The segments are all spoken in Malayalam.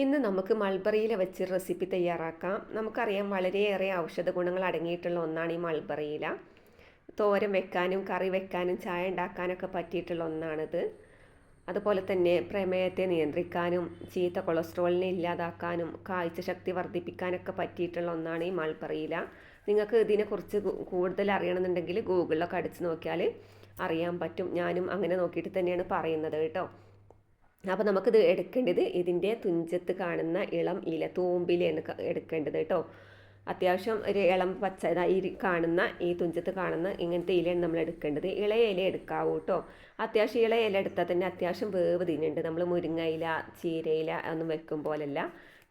ഇന്ന് നമുക്ക് മൾബറിയിൽ വെച്ച് റെസിപ്പി തയ്യാറാക്കാം. നമുക്കറിയാം വളരെയേറെ ഔഷധ ഗുണങ്ങൾ അടങ്ങിയിട്ടുള്ള ഒന്നാണ് ഈ മൾബറിയില തോരൻ വെക്കാനും കറി വെക്കാനും ചായ ഉണ്ടാക്കാനൊക്കെ പറ്റിയിട്ടുള്ള ഒന്നാണിത്. അതുപോലെ തന്നെ പ്രമേയത്തെ നിയന്ത്രിക്കാനും ചീത്ത കൊളസ്ട്രോളിനെ ഇല്ലാതാക്കാനും കാഴ്ച ശക്തി വർദ്ധിപ്പിക്കാനൊക്കെ പറ്റിയിട്ടുള്ള ഒന്നാണ് ഈ മൾബറിയില നിങ്ങൾക്ക് ഇതിനെക്കുറിച്ച് കൂടുതൽ അറിയണമെന്നുണ്ടെങ്കിൽ ഗൂഗിളിലൊക്കെ അടിച്ചു നോക്കിയാൽ അറിയാൻ പറ്റും. ഞാനും അങ്ങനെ നോക്കിയിട്ട് തന്നെയാണ് പറയുന്നത് കേട്ടോ. അപ്പോൾ നമുക്കിത് എടുക്കേണ്ടത് ഇതിന്റെ തുഞ്ചത്ത് കാണുന്ന ഇളം ഇല തൂമ്പിലാണ് എടുക്കേണ്ടത് കേട്ടോ. അത്യാവശ്യം ഒരു ഇളം പച്ച ഈ കാണുന്ന ഈ തുഞ്ചത്ത് കാണുന്ന ഇങ്ങനത്തെ ഇലയാണ് നമ്മൾ എടുക്കേണ്ടത്. ഇളയ ഇല എടുക്കാവൂ കേട്ടോ. അത്യാവശ്യം ഇളയ ഇല എടുത്താൽ തന്നെ അത്യാവശ്യം വേവ് തിന്നുണ്ട്. നമ്മൾ മുരിങ്ങ ഇല ചീരയില ഒന്നും വെക്കും പോലല്ല.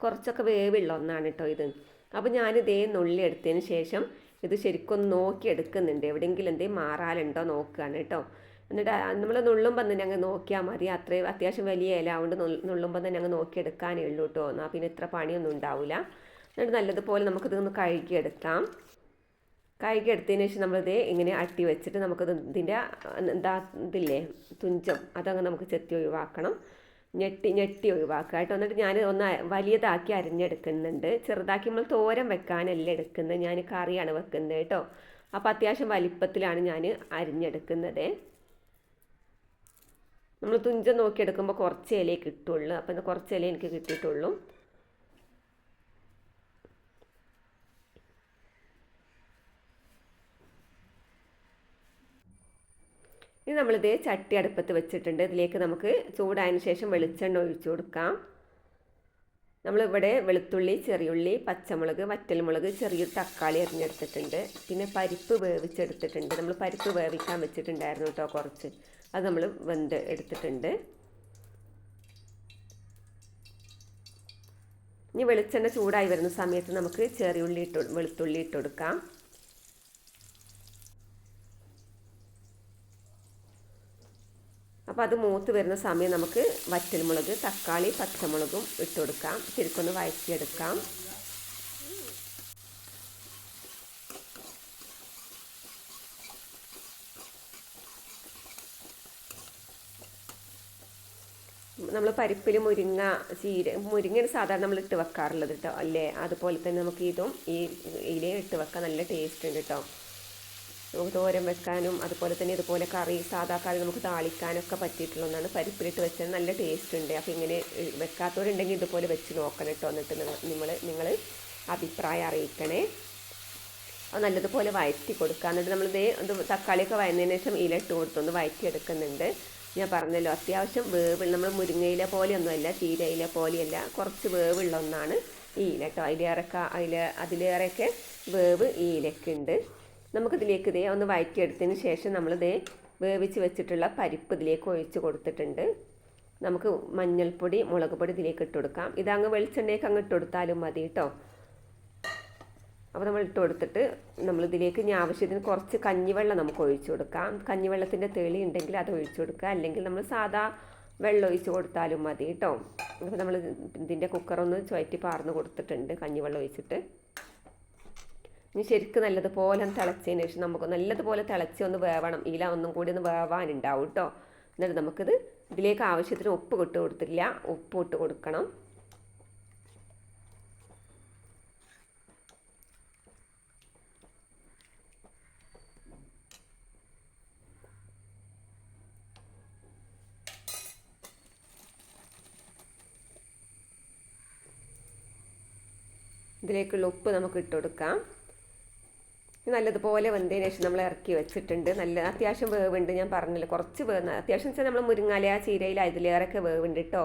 കുറച്ചൊക്കെ വേവുള്ള ഒന്നാണ് കേട്ടോ ഇത്. അപ്പോൾ ഞാനിതേ നുള്ളി എടുത്തതിന് ശേഷം ഇത് ശരിക്കും നോക്കി എടുക്കുന്നുണ്ട് എവിടെയെങ്കിലും എന്തെങ്കിലും മാറാലുണ്ടോ നോക്കുകയാണ് കേട്ടോ. എന്നിട്ട് നമ്മൾ നുള്ളുമ്പോൾ തന്നെ അങ്ങ് നോക്കിയാൽ മതി. അത്രയും അത്യാവശ്യം വലിയ ഇല അതുകൊണ്ട് നുള്ളുമ്പോൾ തന്നെ അങ്ങ് നോക്കിയെടുക്കാനേ ഉള്ളൂ കേട്ടോ എന്നാൽ പിന്നെ ഇത്ര പണിയൊന്നും ഉണ്ടാവില്ല എന്നിട്ട് നല്ലതുപോലെ നമുക്കിതൊന്ന് കഴുകിയെടുക്കാം. കഴുകിയെടുത്തതിന് ശേഷം നമ്മളിത് ഇങ്ങനെ അട്ടി വെച്ചിട്ട് നമുക്കത് ഇതിന്റെ എന്താ ഇതില്ലേ തുഞ്ചം അതങ്ങ് നമുക്ക് ചെത്തി ഒഴിവാക്കണം. ഞെട്ടി ഞെട്ടി ഒഴിവാക്കുക കേട്ടോ. എന്നിട്ട് ഞാൻ ഒന്ന് വലിയതാക്കി അരിഞ്ഞെടുക്കുന്നുണ്ട്. ചെറുതാക്കി നമ്മൾ തോരൻ വെക്കാനല്ല എടുക്കുന്നത് ഞാൻ കറിയാണ് വെക്കുന്നത് കേട്ടോ. അപ്പോൾ അത്യാവശ്യം വലിപ്പത്തിലാണ് ഞാൻ അരിഞ്ഞെടുക്കുന്നത്. നമ്മൾ തുഞ്ചം നോക്കിയെടുക്കുമ്പോൾ കുറച്ച് ഇലയെ കിട്ടുള്ളൂ. അപ്പം കുറച്ച് ഇല എനിക്ക് കിട്ടിയിട്ടുള്ളൂ. ഇനി നമ്മളിത് ചട്ടി അടുപ്പത്ത് വെച്ചിട്ടുണ്ട്. ഇതിലേക്ക് നമുക്ക് ചൂടായതിന് ശേഷം വെളിച്ചെണ്ണ ഒഴിച്ചു കൊടുക്കാം. നമ്മളിവിടെ വെളുത്തുള്ളി ചെറിയുള്ളി പച്ചമുളക് വറ്റൽമുളക് ചെറിയൊരു തക്കാളി അരിഞ്ഞെടുത്തിട്ടുണ്ട്. പിന്നെ പരിപ്പ് വേവിച്ചെടുത്തിട്ടുണ്ട്. നമ്മൾ പരിപ്പ് വേവിക്കാൻ വെച്ചിട്ടുണ്ടായിരുന്നു കേട്ടോ കുറച്ച്. അത് നമ്മൾ വെന്ത് എടുത്തിട്ടുണ്ട്. ഇനി വെളിച്ചെണ്ണ ചൂടായി വരുന്ന സമയത്ത് നമുക്ക് ചെറിയുള്ളി ഇട്ട് വെളുത്തുള്ളി ഇട്ട് കൊടുക്കാം. അപ്പോൾ അത് മൂത്ത് വരുന്ന സമയം നമുക്ക് വറ്റൽമുളക് തക്കാളി പച്ചമുളകും ഇട്ട് കൊടുക്കാം. ശരിക്കൊന്ന് വഴറ്റിയെടുക്കാം. നമ്മൾ പരിപ്പിൽ മുരിങ്ങ ചീര മുരിങ്ങ സാധാരണ നമ്മൾ ഇട്ട് വെക്കാറുള്ളത് കേട്ടോ അല്ലേ? അതുപോലെ തന്നെ നമുക്ക് ഇതും ഈ ഇലയും ഇട്ട് വെക്കാൻ നല്ല ടേസ്റ്റ് ഉണ്ട് കേട്ടോ നമുക്ക് തോരൻ വെക്കാനും അതുപോലെ തന്നെ ഇതുപോലെ കറി സാധാ കറി നമുക്ക് താളിക്കാനൊക്കെ പറ്റിയിട്ടുള്ള ഒന്നാണ്. പരിപ്പിലിട്ട് വെച്ചാൽ നല്ല ടേസ്റ്റ് ഉണ്ട്. അപ്പോൾ ഇങ്ങനെ വെക്കാത്തവരുണ്ടെങ്കിൽ ഇതുപോലെ വെച്ച് നോക്കണം കേട്ടോ എന്നിട്ട് നിങ്ങൾ നിങ്ങൾ അഭിപ്രായം അറിയിക്കണേ. അത് നല്ലതുപോലെ വയറ്റി കൊടുക്കുക. എന്നിട്ട് നമ്മളിത് തക്കാളിയൊക്കെ വയന്നതിന് ശേഷം ഇല ഇട്ട് കൊടുത്തൊന്ന് വയറ്റി എടുക്കുന്നുണ്ട് ഞാൻ പറഞ്ഞല്ലോ അത്യാവശ്യം വേവ് നമ്മൾ മുരിങ്ങയില പോലെയൊന്നുമല്ല ചീരയില പോലെയല്ല കുറച്ച് വേവുള്ള ഒന്നാണ് ഈ ഇല കേട്ടോ അതിലേറെക്ക അതിൽ അതിലേറെയൊക്കെ വേവ് ഈ ഇലക്കുണ്ട് നമുക്കിതിലേക്ക് ഇതേ ഒന്ന് വഴറ്റിയെടുത്തതിന് ശേഷം നമ്മളിതേ വേവിച്ച് വെച്ചിട്ടുള്ള പരിപ്പ് ഇതിലേക്ക് ഒഴിച്ച് കൊടുത്തിട്ടുണ്ട്. നമുക്ക് മഞ്ഞൾപ്പൊടി മുളക് പൊടി ഇതിലേക്ക് ഇട്ട് കൊടുക്കാം. ഇതങ്ങ് വെളിച്ചെണ്ണയൊക്കെ അങ്ങ് ഇട്ട് കൊടുത്താലും മതി കേട്ടോ അപ്പോൾ നമ്മൾ ഇട്ട് കൊടുത്തിട്ട് നമ്മളിതിലേക്ക് ഇനി ആവശ്യത്തിന് കുറച്ച് കഞ്ഞിവെള്ളം നമുക്ക് ഒഴിച്ചു കൊടുക്കാം. കഞ്ഞിവെള്ളത്തിന്റെ തെളി ഉണ്ടെങ്കിൽ അത് ഒഴിച്ചു കൊടുക്കുക. അല്ലെങ്കിൽ നമ്മൾ സാധാ വെള്ളം ഒഴിച്ച് കൊടുത്താലും മതി കേട്ടോ അപ്പോൾ നമ്മൾ ഇതിന്റെ കുക്കറൊന്ന് ചുവറ്റി പാർന്ന് കൊടുത്തിട്ടുണ്ട് കഞ്ഞിവെള്ളം ഒഴിച്ചിട്ട്. ഇനി ശരിക്കും നല്ലതുപോലെ തിളച്ചതിന് ശേഷം നമുക്ക് നല്ലതുപോലെ തിളച്ച് ഒന്ന് വേവണം. ഇല ഒന്നും കൂടി ഒന്ന് വേവാനുണ്ടാവും കേട്ടോ എന്നിട്ട് നമുക്കിത് ഇതിലേക്ക് ആവശ്യത്തിന് ഉപ്പ് ഇട്ട് കൊടുത്തില്ല ഉപ്പ് ഇട്ട് കൊടുക്കണം. ഇതിലേക്കുള്ള ഉപ്പ് നമുക്ക് ഇട്ട് കൊടുക്കാം. നല്ലതുപോലെ വെന്തതിന് ശേഷം നമ്മൾ ഇറക്കി വെച്ചിട്ടുണ്ട്. നല്ല അത്യാവശ്യം വേവുണ്ട് ഞാൻ പറഞ്ഞില്ല. കുറച്ച് വേവ് അത്യാവശ്യം വെച്ചാൽ നമ്മൾ മുരിങ്ങാല ചീരയില അതിലേറെയൊക്കെ വേവുണ്ട് കേട്ടോ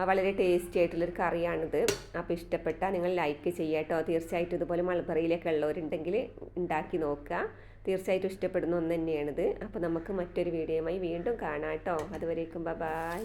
വളരെ ടേസ്റ്റി ആയിട്ടുള്ളൊരു കറിയാണിത്. അപ്പോൾ ഇഷ്ടപ്പെട്ടാൽ നിങ്ങൾ ലൈക്ക് ചെയ്യുക കേട്ടോ തീർച്ചയായിട്ടും ഇതുപോലെ മൾബറിയിലൊക്കെ ഉള്ളവരുണ്ടെങ്കിൽ ഉണ്ടാക്കി നോക്കുക തീർച്ചയായിട്ടും ഇഷ്ടപ്പെടുന്ന ഒന്ന് തന്നെയാണിത്. അപ്പോൾ നമുക്ക് മറ്റൊരു വീഡിയോയുമായി വീണ്ടും കാണാം കേട്ടോ അതുവരേക്കും ബൈ